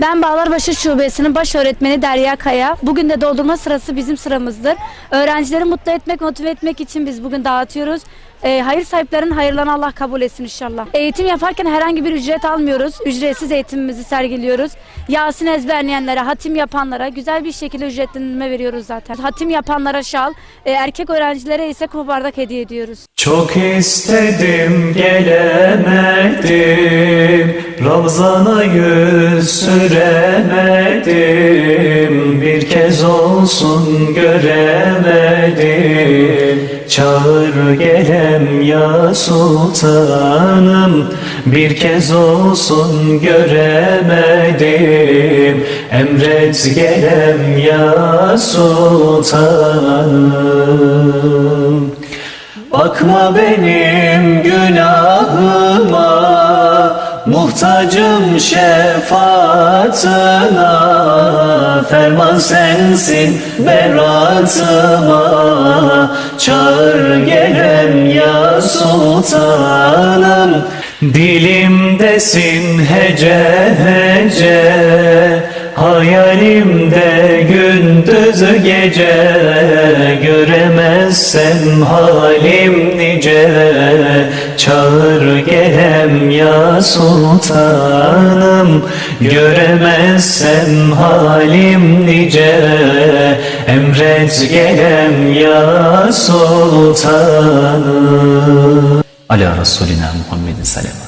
Ben Bağlarbaşı Şubesi'nin baş öğretmeni Derya Kaya. Bugün de doldurma sırası bizim sıramızdır. Öğrencileri mutlu etmek, motive etmek için biz bugün dağıtıyoruz. Ee, hayır sahiplerinin hayırlarını Allah kabul etsin inşallah. Eğitim yaparken herhangi bir ücret almıyoruz. Ücretsiz eğitimimizi sergiliyoruz. Yasin ezberleyenlere, hatim yapanlara güzel bir şekilde ücretlendirme veriyoruz zaten. Hatim yapanlara şal, e, erkek öğrencilere ise kupa bardak hediye ediyoruz. Çok istedim gelemedim Ravzana yüz süremedim. Bir kez olsun göremedim. Çağır gelem ya sultanım. Bir kez olsun göremedim. Emret gelem ya sultanım. Bakma benim günahıma Muhtacım şefaatına Ferman sensin beratıma. Çağır gelem ya sultanım Dilimdesin hece hece. Hayalimde gündüz gece Göremezsem halim nice. Çağır gelem ya sultanım Göremezsem halim nice. Emret gelem ya sultanım. Ala Resulina Muhammedin selam